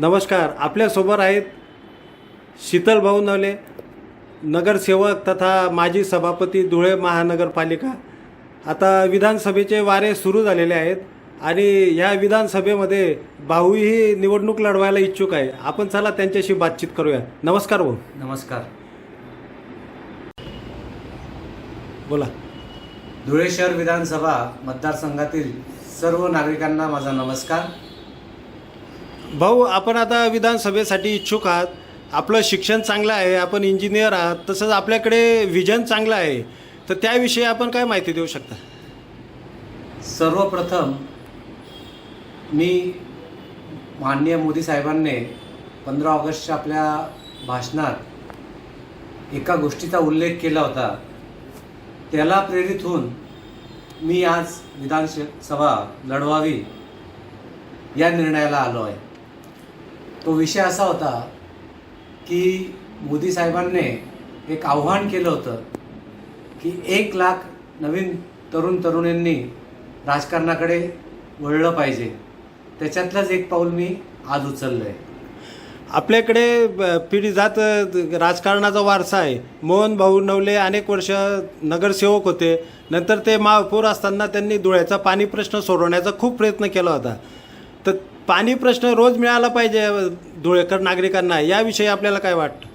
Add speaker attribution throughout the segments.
Speaker 1: नमस्कार आपल्यासोबत आहेत शीतल भाऊ नवले नगरसेवक तथा माजी सभापती धुळे महानगरपालिका. आता विधानसभेचे वारे सुरू झालेले आहेत आणि ह्या विधानसभेमध्ये भाऊही निवडणूक लढवायला इच्छुक आहे. आपण चला त्यांच्याशी बातचीत करूया. नमस्कार भाऊ.
Speaker 2: नमस्कार.
Speaker 1: बोला.
Speaker 2: धुळे शहर विधानसभा मतदारसंघातील सर्व नागरिकांना माझा नमस्कार.
Speaker 1: भाऊ आपण आता विधानसभेसाठी इच्छुक आहात. आपलं शिक्षण चांगलं आहे आपण इंजिनियर आहात. तसंच आपल्याकडे विजन चांगलं आहे. तर त्याविषयी आपण काय माहिती देऊ शकता?
Speaker 2: सर्वप्रथम मी माननीय मोदी साहेबांनी पंधरा ऑगस्टच्या आपल्या भाषणात एका गोष्टीचा उल्लेख केला होता. त्याला प्रेरित होऊन मी आज विधानसभा लढवावी या निर्णयाला आलो आहे. तो विषय असा होता की मोदी साहेबांनी एक आव्हान केलं होतं की एक लाख नवीन तरुण तरुणींनी राजकारणाकडे वळलं पाहिजे. त्याच्यातलंच एक पाऊल मी आज उचललं आहे
Speaker 1: आपल्याकडे ब- पिढी जात राजकारणाचा वारसा आहे. मोहन भाऊ नवले अनेक वर्ष नगरसेवक होते. नंतर ते महापौर असताना त्यांनी धुळ्याचा पाणी प्रश्न सोडवण्याचा खूप प्रयत्न केला होता. तर पाणी प्रश्न रोज मिळाला पाहिजे धुळेकर नागरिकांना. याविषयी आपल्याला काय वाटतं?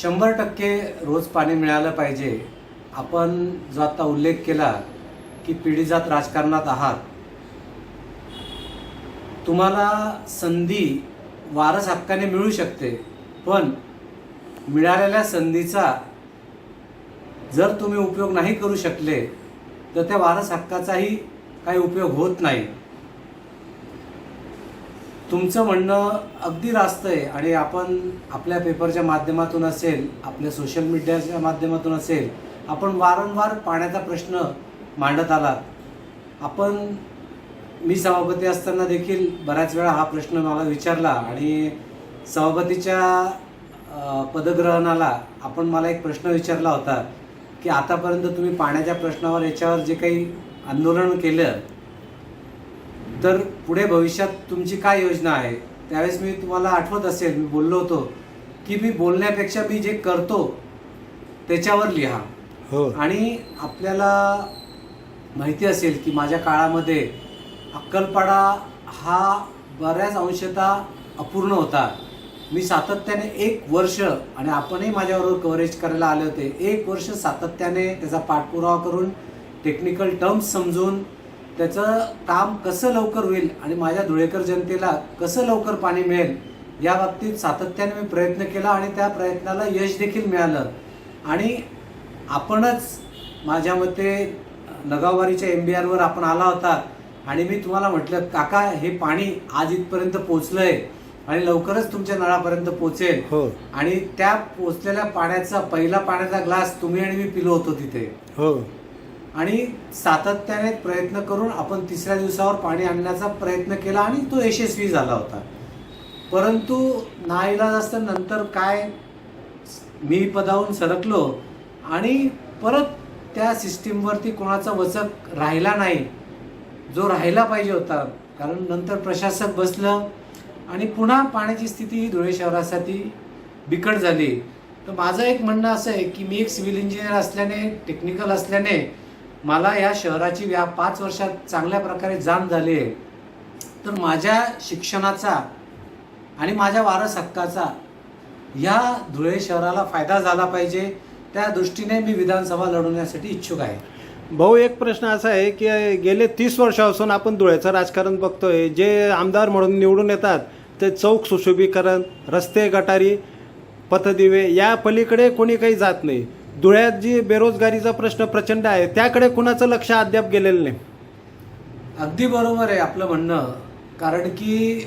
Speaker 2: शंभर टक्के रोज पाणी मिळालं पाहिजे. आपण जो आता उल्लेख केला की पिढीजात राजकारणात आहात. तुम्हाला संधी वारस हक्काने मिळू शकते. पण मिळालेल्या संधीचा जर तुम्ही उपयोग नाही करू शकले तर त्या वारस हक्काचाही काही उपयोग होत नाही. तुमचं म्हणणं अगदी रास्त आहे आणि आपण आपल्या पेपरच्या माध्यमातून असेल आपल्या सोशल मीडियाच्या माध्यमातून असेल आपण वारंवार पाण्याचा प्रश्न मांडत आलात. आपण मी सभापती असताना देखील बऱ्याच वेळा हा प्रश्न मला विचारला आणि सभापतीच्या पदग्रहणाला आपण मला एक प्रश्न विचारला होता की आतापर्यंत तुम्ही पाण्याच्या प्रश्नावर याच्यावर जे काही आंदोलन केलं तर पुढे भविष्यात तुमची काय योजना आहे? त्यावेळेस मी तुम्हाला आठवत असेल मी बोललो होतो की मी बोलण्यापेक्षा मी जे करतो त्याच्यावर लिहा.
Speaker 1: हो.
Speaker 2: आणि आपल्याला माहिती असेल की माझ्या काळामध्ये अक्कलपाडा हा बऱ्याच अंशतः अपूर्ण होता. मी सातत्याने एक वर्ष आणि आपणही माझ्याबरोबर कव्हरेज करायला आले होते एक वर्ष सातत्याने त्याचा पाठपुरावा करून टेक्निकल टर्म्स समजून त्याचं काम कसं लवकर होईल आणि माझ्या धुळेकर जनतेला कसं लवकर पाणी मिळेल या बाबतीत सातत्याने मी प्रयत्न केला आणि त्या प्रयत्नाला यश देखील मिळालं. आणि आपणच माझ्या मते नगावारीच्या एम बी आरवर आपण आला होता आणि मी तुम्हाला म्हटलं काका हे पाणी आज इथपर्यंत पोचलंय आणि लवकरच तुमच्या नळापर्यंत पोचेल
Speaker 1: हो.
Speaker 2: आणि त्या पोचलेल्या पाण्याचा पहिला पाण्याचा ग्लास तुम्ही आणि मी पिलो होतो तिथे.
Speaker 1: हो.
Speaker 2: आणि सातत्याने प्रयत्न करून आपण तिसऱ्या दिवसावर पाणी आणण्याचा प्रयत्न केला आणि तो यशस्वी झाला होता. परंतु नाईलाज असतं नंतर काय मी पदावून सरकलो आणि परत त्या सिस्टीमवरती कोणाचा वचक राहिला नाही. जो राहिला पाहिजे होता कारण नंतर प्रशासक बसलं आणि पुन्हा पाण्याची स्थिती ही धुळे शहरासाठी बिकट झाली. तर माझं एक म्हणणं असं आहे की मी एक सिव्हिल इंजिनियर असल्याने टेक्निकल असल्याने मला या शहराची या पाच वर्षात चांगल्या प्रकारे जाण झाली आहे. तर माझ्या शिक्षणाचा आणि माझ्या वारस हक्काचा या धुळे शहराला फायदा झाला पाहिजे. त्या दृष्टीने मी विधानसभा लढवण्यासाठी इच्छुक आहे.
Speaker 1: भाऊ एक प्रश्न असा आहे की गेले तीस वर्षापासून आपण धुळ्याचं राजकारण बघतोय. जे आमदार म्हणून निवडून येतात ते चौक सुशोभीकरण रस्ते गटारी पथदिवे या पलीकडे कोणी काही जात नाही. धुळ्यात जी बेरोजगारीचा प्रश्न प्रचंड आहे त्याकडे कुणाचं लक्ष अद्याप गेलेलं नाही?
Speaker 2: अगदी बरोबर आहे आपलं म्हणणं. कारण की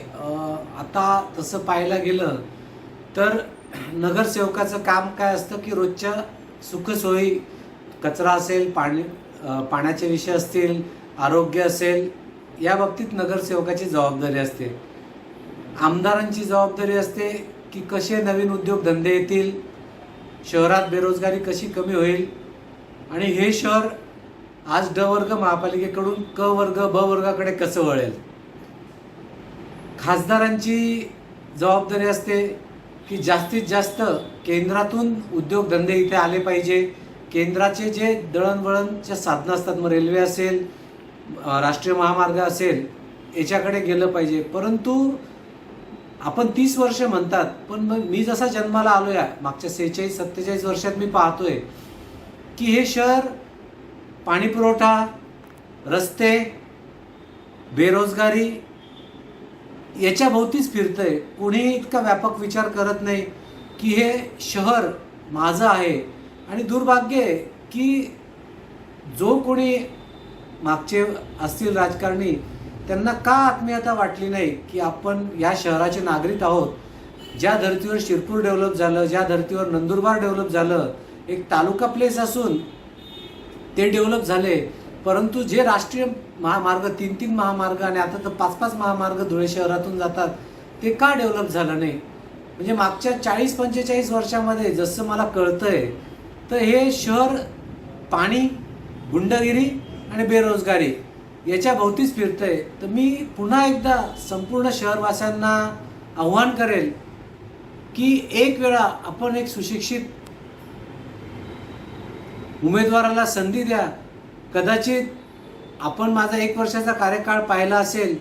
Speaker 2: आता तसं पाहायला गेलं तर नगरसेवकाचं काम काय असतं की रोजच्या सुखसोयी कचरा असेल पाणी पाण्याचे विषय असतील आरोग्य असेल या बाबतीत नगरसेवकाची जबाबदारी असते. आमदारांची जबाबदारी असते की कसे नवीन उद्योगधंदे येतील शहरात बेरोजगारी कशी कमी होईल? आणि हे शहर आज ड वर्ग महापालिकेकडून क वर्ग ब वर्गाकडे कसं वळेल? खासदारांची जबाबदारी असते की जास्तीत जास्त केंद्रातून उद्योगधंदे इथे आले पाहिजे. केंद्राचे जे दळणवळणच्या साधनं असतात मग रेल्वे असेल राष्ट्रीय महामार्ग असेल याच्याकडे गेलं पाहिजे. परंतु आपण तीस वर्ष म्हणतात पण मग मी जसा जन्माला आलो या मागच्या सेहेचाळीस सत्तेचाळीस वर्षात मी पाहतोय की हे शहर पाणी पुरवठा रस्ते बेरोजगारी याच्या भोवतीच फिरतंय. कोणीही इतका व्यापक विचार करत नाही की हे शहर माझं आहे. आणि दुर्भाग्य आहे की जो कोणी मागचे असतील राजकारणी त्यांना का आत्मीयता वाटली नाही की आपण या शहराचे नागरिक आहोत? ज्या धर्तीवर शिरपूर डेव्हलप झालं ज्या धर्तीवर नंदुरबार डेव्हलप झालं एक तालुका प्लेस असून ते डेव्हलप झाले. परंतु जे राष्ट्रीय महामार्ग तीन तीन महामार्ग आणि आता तर पाच पाच महामार्ग धुळे शहरातून जातात ते का डेव्हलप झालं नाही? म्हणजे मागच्या चाळीस पंचेचाळीस वर्षामध्ये जसं मला कळतंय तर हे शहर पाणी गुंडगिरी आणि बेरोजगारी याच्या भोवतीच फिरतंय. तर मी पुन्हा एकदा संपूर्ण शहरवासियांना आव्हान करेल की एक वेळा आपण एक सुशिक्षित उमेदवाराला संधी द्या. कदाचित आपण माझा एक वर्षाचा कार्यकाळ पाहिला असेल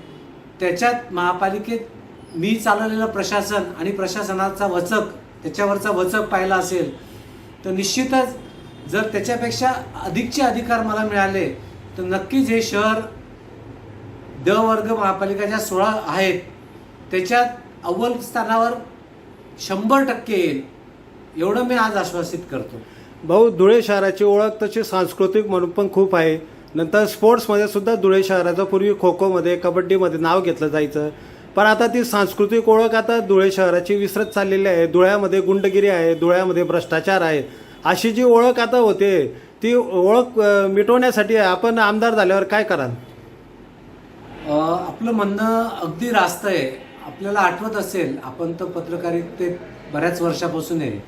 Speaker 2: त्याच्यात महापालिकेत मी चालवलेलं प्रशासन आणि प्रशासनाचा वचक त्याच्यावरचा वचक पाहिला असेल तर निश्चितच जर त्याच्यापेक्षा अधिकचे अधिकार मला मिळाले तर नक्कीच हे शहर ड वर्ग महापालिका ज्या सोळा आहेत. त्याच्यात अव्वल स्थानावर शंभर टक्के येईल. एवढं मी आज आश्वासित करतो.
Speaker 1: भाऊ धुळे शहराची ओळख तशी सांस्कृतिक म्हणून पण खूप आहे. नंतर स्पोर्ट्समध्ये सुद्धा धुळे शहराचं पूर्वी खो खोमध्ये कबड्डीमध्ये नाव घेतलं जायचं. पण आता ती सांस्कृतिक ओळख आता धुळे शहराची विसरत चाललेली आहे. धुळ्यामध्ये गुंडगिरी आहे धुळ्यामध्ये भ्रष्टाचार आहे. अशी जी ओळख आता होते ती ओळख मिटवण्यासाठी आपण आमदार झाल्यावर काय कराल?
Speaker 2: आपलं म्हणणं अगदी रास्त आहे. आपल्याला आठवत असेल आपण तर पत्रकारितेत बऱ्याच वर्षापासून आहे.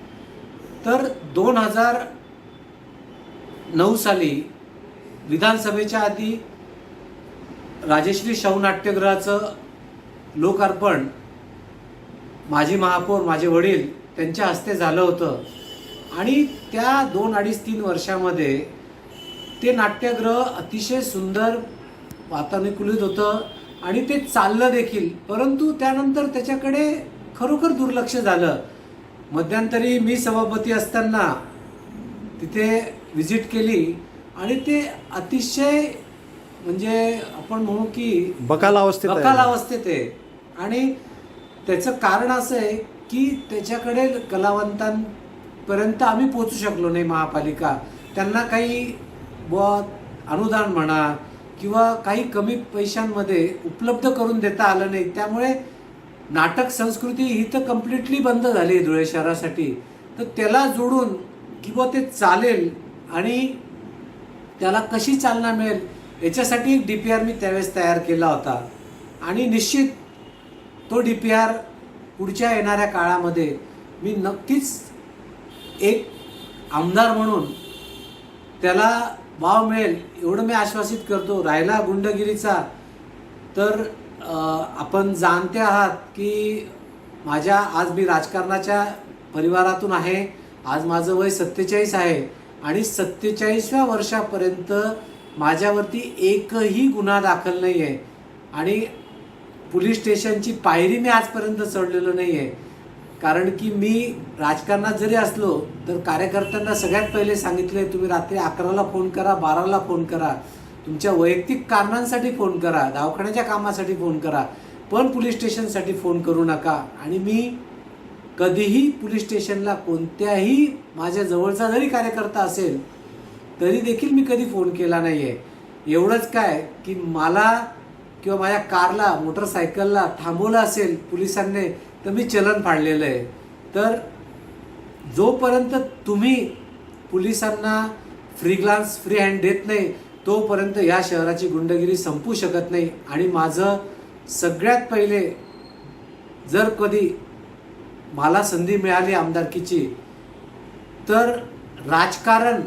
Speaker 2: तर दोन हजार नऊ साली विधानसभेच्या आधी राजेश्री शाहू नाट्यगृहाचं लोकार्पण माजी महापौर माझे वडील त्यांच्या हस्ते झालं होतं. आणि त्या दोन अडीच तीन वर्षामध्ये ते नाट्यगृह अतिशय सुंदर वातानुकूलित होतं आणि ते चाललं देखील. परंतु त्यानंतर त्याच्याकडे खरोखर दुर्लक्ष झालं. मध्यंतरी मी सभापती असताना तिथे व्हिजिट केली आणि ते अतिशय म्हणजे आपण म्हणू की
Speaker 1: बकाल अवस्थेत.
Speaker 2: बकाल अवस्थेत आहे. आणि त्याचं कारण असं आहे की त्याच्याकडे पर्यंत आम्ही पोचू शकलो नाही महापालिका. त्यांना काही व अनुदान म्हणा किंवा काही कमी पैशांमध्ये उपलब्ध करून देता आलं नाही. त्यामुळे नाटक संस्कृती ही तर कम्प्लिटली बंद झाली आहे धुळे शहरासाठी. तर त्याला जोडून किंवा ते चालेल आणि त्याला कशी चालना मिळेल याच्यासाठी एक डी पी आर मी त्यावेळेस तयार केला होता. आणि निश्चित तो डी पी आर पुढच्या येणाऱ्या काळामध्ये मी नक्कीच एक आमदार म्हणून त्याला वाव मिळेल एवढं मी आश्वासित करतो. राहिला गुंडगिरीचा तर आपण जाणते आहात की माझ्या आज मी राजकारणाच्या परिवारातून आहे. आज माझं वय सत्तेचाळीस आहे. आणि सत्तेचाळीसव्या वर्षापर्यंत माझ्यावरती एकही गुन्हा दाखल नाही आहे आणि पोलीस स्टेशनची पायरी मी आजपर्यंत चढलेलो नाही आहे कारण की मी राजकारणात जरी असलो तर कार्यकर्त्यांना सगळ्यात पहिले सांगितले तुम्ही रात्री अकराला फोन करा बाराला फोन करा. तुमच्या वैयक्तिक कारणांसाठी फोन करा दवाखान्याच्या कामासाठी फोन करा पण पोलीस स्टेशनसाठी फोन करू नका. आणि मी कधीही पोलीस स्टेशनला कोणत्याही माझ्या जवळचा जरी कार्यकर्ता असेल तरी देखील मी कधी फोन केला नाही आहे एवढंच काय की मला किंवा माझ्या कारला मोटरसायकलला थांबवलं असेल पोलिसांनी तर मी चलन फाडलेलं आहे. तर जोपर्यंत तुम्ही पोलिसांना फ्री ग्लान्स फ्री हँड देत नाही तोपर्यंत या शहराची गुंडगिरी संपू शकत नाही. आणि माझं सगळ्यात पहिले जर कधी मला संधी मिळाली आमदारकीची तर राजकारण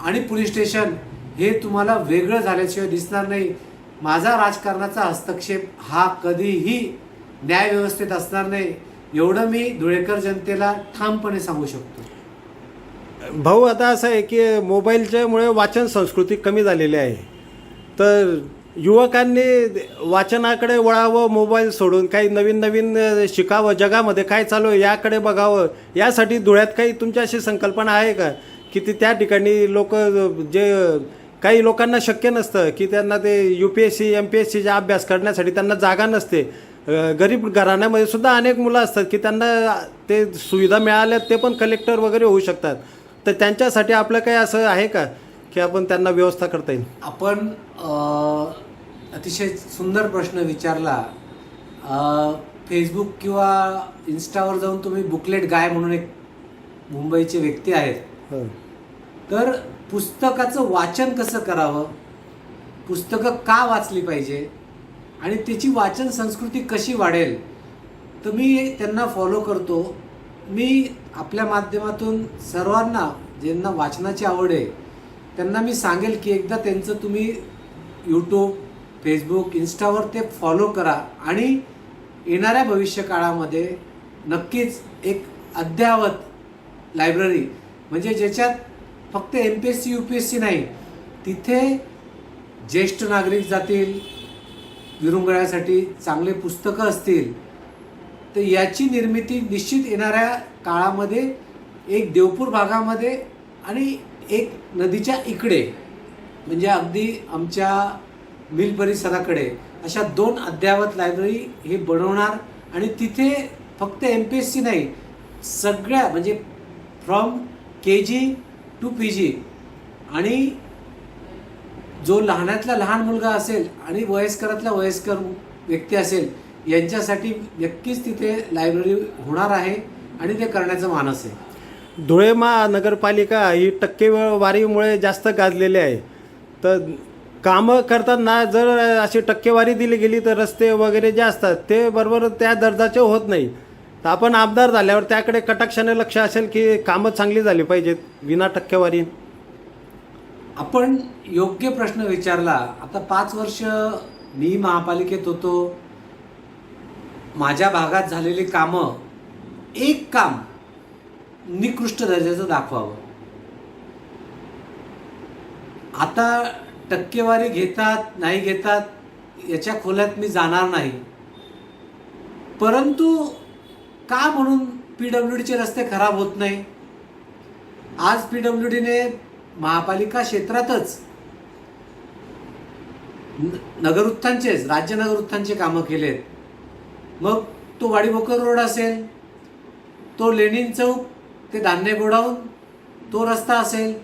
Speaker 2: आणि पोलीस स्टेशन हे तुम्हाला वेगळं झाल्याशिवाय दिसणार नाही. माझा राजकारणाचा हस्तक्षेप हा कधीही न्याय व्यवस्थेत असणार नाही एवढं मी धुळेकर जनतेला ठामपणे सांगू शकतो.
Speaker 1: भाऊ आता असं आहे की मोबाईलच्यामुळे वाचन संस्कृती कमी झालेली आहे. तर युवकांनी वाचनाकडे वळावं मोबाईल सोडून काही नवीन नवीन शिकावं जगामध्ये काय चालू आहे याकडे बघावं यासाठी धुळ्यात काही तुमच्या अशी संकल्पना आहे का? की ती त्या ठिकाणी लोक जे काही लोकांना शक्य नसतं की त्यांना ते U P S C M P S सीचा अभ्यास करण्यासाठी त्यांना जागा नसते. गरीब घराण्यामध्ये सुद्धा अनेक मुलं असतात की त्यांना ते सुविधा मिळाल्या ते पण कलेक्टर वगैरे होऊ शकतात. तर त्यांच्यासाठी आपलं काही असं आहे का की आपण त्यांना व्यवस्था करता येईल?
Speaker 2: आपण अतिशय सुंदर प्रश्न विचारला. फेसबुक किंवा इन्स्टावर जाऊन तुम्ही बुकलेट गाय म्हणून एक मुंबईचे व्यक्ती आहेत.
Speaker 1: हो.
Speaker 2: तर पुस्तकाचं वाचन कसं करावं? पुस्तकं का वाचली पाहिजे? आणि त्याची वाचन संस्कृती कशी वाढेल? तर मी त्यांना फॉलो करतो. मी आपल्या माध्यमातून सर्वांना ज्यांना वाचनाची आवड आहे त्यांना मी सांगेल की एकदा त्यांचं तुम्ही यूट्यूब फेसबुक इन्स्टावर ते फॉलो करा. आणि येणाऱ्या भविष्य काळामध्ये नक्कीच एक अद्ययावत लायब्ररी म्हणजे ज्याच्यात फक्त M P S C U P S C नाही तिथे ज्येष्ठ नागरिक जातील विरंगुळ्यासाठी चांगले पुस्तकं असतील तर याची निर्मिती निश्चित येणाऱ्या काळामध्ये एक देवपूर भागामध्ये आणि एक नदीच्या इकडे म्हणजे अगदी आमच्या मिल परिसराकडे अशा दोन अद्ययावत लायब्ररी हे बनवणार आणि तिथे फक्त एम पी एस सी नाही सगळ्या म्हणजे from K G to P G. आणि जो लहानातला लहान मुलगा असेल आणि वयस्करातला वयस्कर व्यक्ती असेल यांच्यासाठी नक्कीच तिथे लायब्ररी होणार आहे आणि ते करण्याचं मानस आहे.
Speaker 1: धुळे महानगरपालिका ही टक्केवारीमुळे जास्त गाजलेली आहे. तर कामं करताना जर अशी टक्केवारी दिली गेली तर रस्ते वगैरे जे असतात ते बरोबर त्या दर्जाचे होत नाही. तर आपण आमदार झाल्यावर त्याकडे कटाक्षाने लक्ष असेल की कामं चांगली झाली पाहिजेत विना टक्केवारी.
Speaker 2: आपण योग्य प्रश्न विचारला आता पाच वर्ष मी महापालिकेत होतो. माझ्या भागात झालेली कामं एक काम निकृष्ट दर्जाचं दाखवावं. आता टक्केवारी घेतात नाही घेतात याच्या खोल्यात मी जाणार नाही. परंतु का म्हणून पी डब्ल्यू डीचे रस्ते खराब होत नाही? आज पी डब्ल्यू डीने महापालिका क्षेत्रातच न- नगर उत्थानचेच राज्य नगर उत्थानचे कामं केलेत. मग तो वाडीबोकर रोड असेल तो लेनिन चौक ते धान्य गोडाऊन तो रस्ता असेल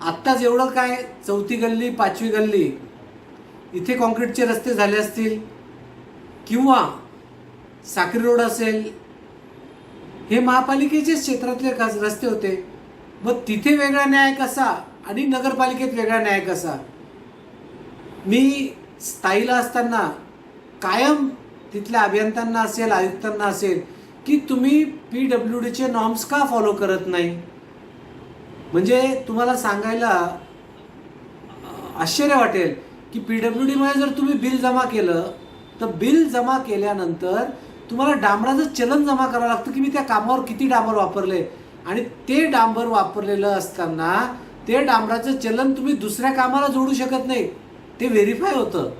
Speaker 2: आत्ताच एवढं काय चौथी गल्ली पाचवी गल्ली इथे कॉन्क्रीटचे रस्ते झाले असतील किंवा साक्री रोड असेल हे महापालिकेचेच क्षेत्रातले रस्ते होते. मग तिथे वेगळा न्याय कसा आणि नगरपालिकेत वेगळा न्याय कसा? मी स्थायीला असताना कायम तिथल्या अभियंत्यांना असेल आयुक्तांना असेल की तुम्ही पी डब्ल्यू डीचे नॉर्म्स का फॉलो करत नाही? म्हणजे तुम्हाला सांगायला आश्चर्य वाटेल की पी डब्ल्यू डीमध्ये जर तुम्ही बिल जमा केलं तर बिल जमा केल्यानंतर तुम्हाला डांबराचं चलन जमा करावं लागतं की मी त्या कामावर किती डांबर वापरले? आणि ते डांबर वापरलेलं असताना ते डांबराचं चलन तुम्ही दुसऱ्या कामाला जोडू शकत नाही. ते व्हेरीफाय होतं.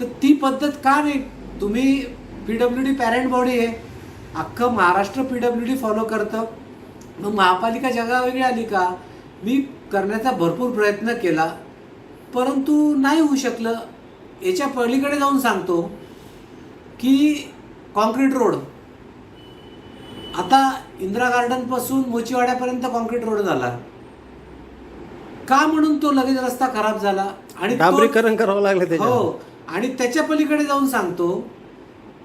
Speaker 2: तर ती पद्धत का नाही? तुम्ही P W D parent body आहे. अख्खं Maharashtra P W D follow करतं. मग महापालिका जगावेगळी आली का? मी करण्याचा भरपूर प्रयत्न केला. परंतु नाही होऊ शकलं. याच्या पलीकडे जाऊन सांगतो की कॉन्क्रीट रोड. आता इंदिरा गार्डनपासून मोचीवाड्यापर्यंत कॉन्क्रीट रोड झाला. का म्हणून तो लगेच रस्ता खराब झाला? आणि
Speaker 1: डांबरीकरण करावं लागलं
Speaker 2: हो. आणि त्याच्या पलीकडे जाऊन सांगतो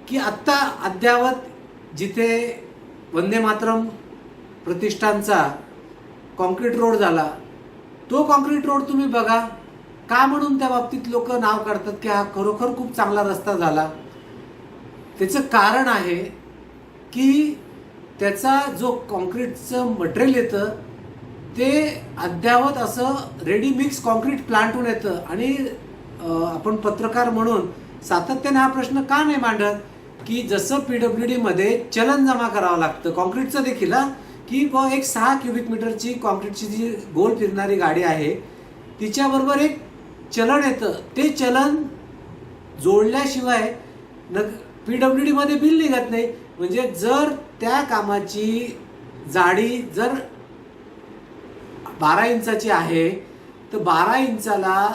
Speaker 2: की आत्ता अद्यावत जिथे वंदे मातरम प्रतिष्ठानचा कॉन्क्रीट रोड झाला तो कॉन्क्रीट रोड तुम्ही बघा. का म्हणून त्या बाबतीत लोक नाव काढतात की हा खरोखर खूप चांगला रस्ता झाला? त्याचं कारण आहे की त्याचा जो कॉन्क्रीटचं मटेरियल येतं ते अद्यावत असं रेडी मिक्स कॉन्क्रीट प्लांटहून येतं. आणि आपण पत्रकार म्हणून सातत्याने हा प्रश्न का नाही मांडत की जसं पी डब्ल्यू डीमध्ये चलन जमा करावं लागतं कॉन्क्रीटचं देखील की बुवा एक सहा क्युबिक मीटरची कॉन्क्रीटची जी गोल फिरणारी गाडी आहे तिच्याबरोबर एक चलन येतं. ते चलन जोडल्याशिवाय न पीडब्ल्यू डी मध्ये बिल निघत नाही. म्हणजे जर त्या कामाची जाडी जर बारा इंचाची आहे तर बारा इंचाला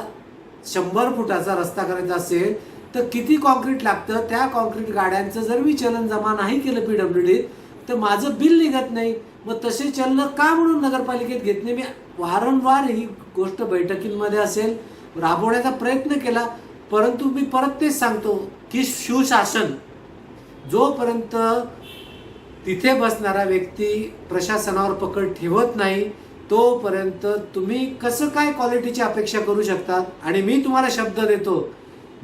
Speaker 2: शंभर फुटाचा रस्ता करायचा असेल तर किती कॉन्क्रीट लागतं? त्या कॉन्क्रीट गाड्यांचं जर मी चलन जमा नाही केलं पीडब्ल्यू डी तर माझं बिल निघत नाही. मग तसे चलन का म्हणून नगरपालिकेत घेत नाही? मी वारंवार ही गोष्ट बैठकींमध्ये असेल राबवण्याचा प्रयत्न केला परंतु मी परत तेच सांगतो. की सुशासन. जोपर्यंत तिथे बसणारा व्यक्ती प्रशासनावर पकड ठेवत नाही तोपर्यंत तुम्ही कसं काय क्वालिटीची अपेक्षा करू शकतात? आणि मी तुम्हाला शब्द देतो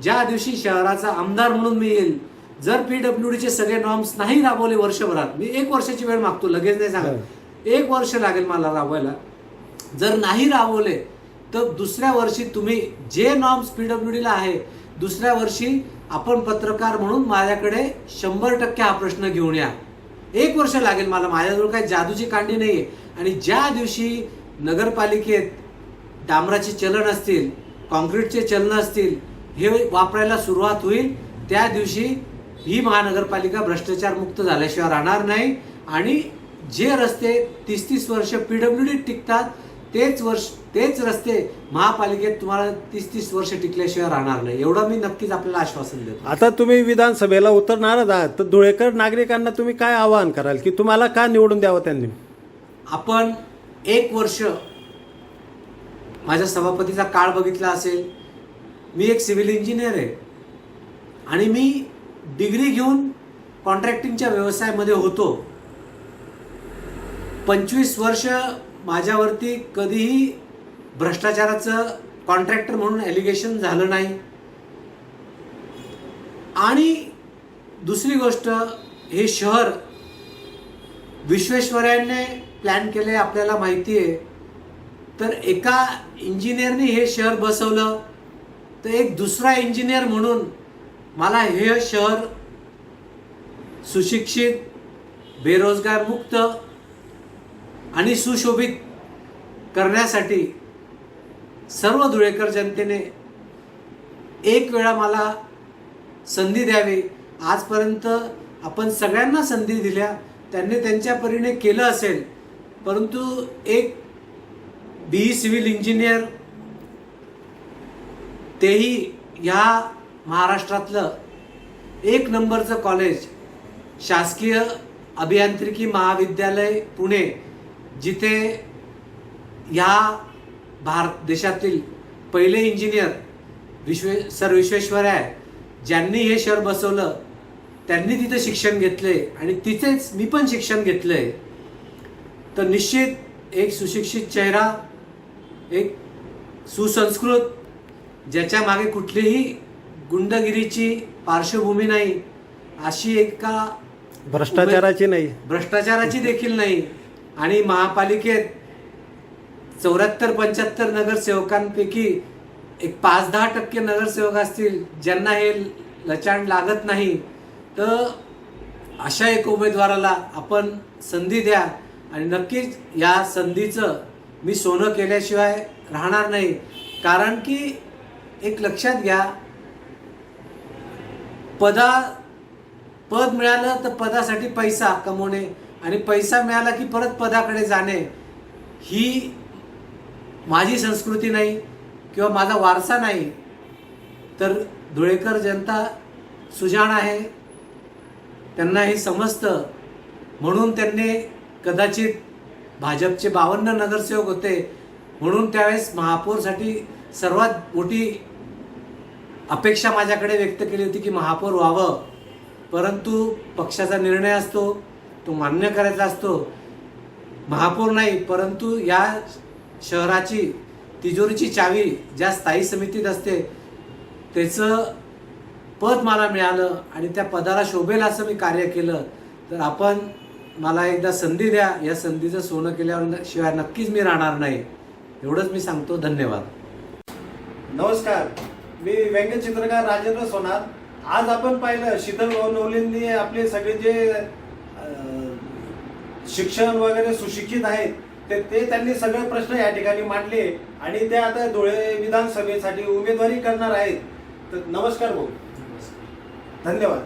Speaker 2: ज्या दिवशी शहराचा आमदार म्हणून मी येईल जर पीडब्ल्यू डीचे सगळे नॉर्म्स नाही राबवले वर्षभरात मी एक वर्षाची वेळ मागतो लगेच नाही सांगत. एक वर्ष लागेल मला राबवायला. जर नाही राबवले तर दुसऱ्या वर्षी तुम्ही जे नॉर्म्स पीडब्ल्यू डीला आहे दुसऱ्या वर्षी आपण पत्रकार म्हणून माझ्याकडे शंभर टक्के हा प्रश्न घेऊन या. एक वर्ष लागेल मला. माझ्याजवळ काही जादूची कांडी नाहीये. आणि ज्या दिवशी नगरपालिकेत डांबराचे चलन असतील कॉन्क्रीटचे चलन असतील हे वापरायला सुरुवात होईल त्या दिवशी ही महानगरपालिका भ्रष्टाचार मुक्त झाल्याशिवाय राहणार नाही. आणि जे रस्ते तीस तीस वर्ष पीडब्ल्यू डी टिकतात तेच वर्ष तेच रस्ते महापालिकेत तुम्हाला तीस तीस वर्ष टिकल्याशिवाय राहणार नाही. एवढं मी नक्कीच आपल्याला आश्वासन देतो.
Speaker 1: आता तुम्ही विधानसभेला उतरणारच आहात तर धुळेकर नागरिकांना तुम्ही काय आवाहन कराल? की तुम्हाला का निवडून द्यावं त्यांनी?
Speaker 2: आपण एक वर्ष माझ्या सभापतीचा काळ बघितला असेल. मी एक सिव्हिल इंजिनियर आहे. आणि मी डिग्री घेऊन कॉन्ट्रॅक्टिंगच्या व्यवसायामध्ये होतो. पंचवीस वर्ष माझ्यावरती कधीही भ्रष्टाचाराचं कॉन्ट्रॅक्टर म्हणून एलिगेशन झालं नाही. आणि दुसरी गोष्ट हे शहर विश्वेश्वरायाने प्लॅन केले आपल्याला माहिती आहे. तर एका इंजिनियरने हे शहर बसवलं. तर एक दुसरा इंजिनियर म्हणून मला हे शहर सुशिक्षित बेरोजगार मुक्त आणि सुशोभित करण्यासाठी सर्व धुळेकर जनतेने एक वेळा मला संधी द्यावी. आजपर्यंत आपण सगळ्यांना संधी दिल्या. त्यांनी त्यांच्या परीने केलं असेल. परंतु एक बी सिव्हिल इंजिनियर तेही ह्या महाराष्ट्रातलं एक नंबरचं कॉलेज शासकीय अभियांत्रिकी महाविद्यालय पुणे जिथे ह्या भारत देशातील पहिले इंजिनियर विश्वे सर विश्वेश्वराय ज्यांनी हे शहर बसवलं त्यांनी तिथे शिक्षण घेतले आणि तिथेच मी पण शिक्षण घेतलंय तर निश्चित एक सुशिक्षित चेहरा एक सुसंस्कृत ज्याच्या मागे कुठलीही गुंडगिरीची पार्श्वभूमी नाही अशी एका
Speaker 1: भ्रष्टाचाराची नाही.
Speaker 2: भ्रष्टाचाराची देखील नाही. आणि महापालिकेत चौऱ्याहत्तर पंच्याहत्तर नगरसेवकांपैकी एक पाच दहा टक्के नगरसेवक असतील ज्यांना हे लचाण लागत नाही तर अशा एक उमेदवाराला आपण संधी द्या. आणि नक्कीच या संधीचं मी सोनं केल्याशिवाय राहणार नाही. कारण की एक लक्षात घ्या पदा पद मिळालं तर पदासाठी पैसा कमवणे आणि पैसा मिळाला की परत पदाकडे जाणे ही माझी संस्कृती नाही किंवा माझा वारसा नाही तर धुळेकर जनता सुजाण आहे. त्यांना हे समजतं. म्हणून त्यांनी कदाचित भाजपचे बावन्न नगरसेवक होते. म्हणून त्यावेळेस महापौरसाठी सर्वात मोठी अपेक्षा माझ्याकडे व्यक्त केली होती की महापौर व्हावं. परंतु पक्षाचा निर्णय असतो. तो मान्य करायचा असतो. महापौर नाही परंतु या शहराची तिजोरीची चावी ज्या स्थायी समितीत असते त्याचं पद मला मिळालं आणि त्या पदाला शोभेल असं मी कार्य केलं. तर आपण मला एकदा संधी द्या. या संधीचं सोनं केल्यावर शिवाय नक्कीच मी राहणार नाही. एवढंच मी सांगतो. धन्यवाद.
Speaker 1: नमस्कार. मी व्यंगचित्रकार राजेंद्र सोनार. आज आपण पाहिलं शीतल भाऊ नवलेंनी आपले सगळे जे शिक्षण वगैरे सुशिक्षित आहेत ते ते त्यांनी सगळे प्रश्न या ठिकाणी मांडले आणि ते आता धुळे विधानसभेसाठी उमेदवारी करणार आहेत. तर नमस्कार भाऊ. धन्यवाद.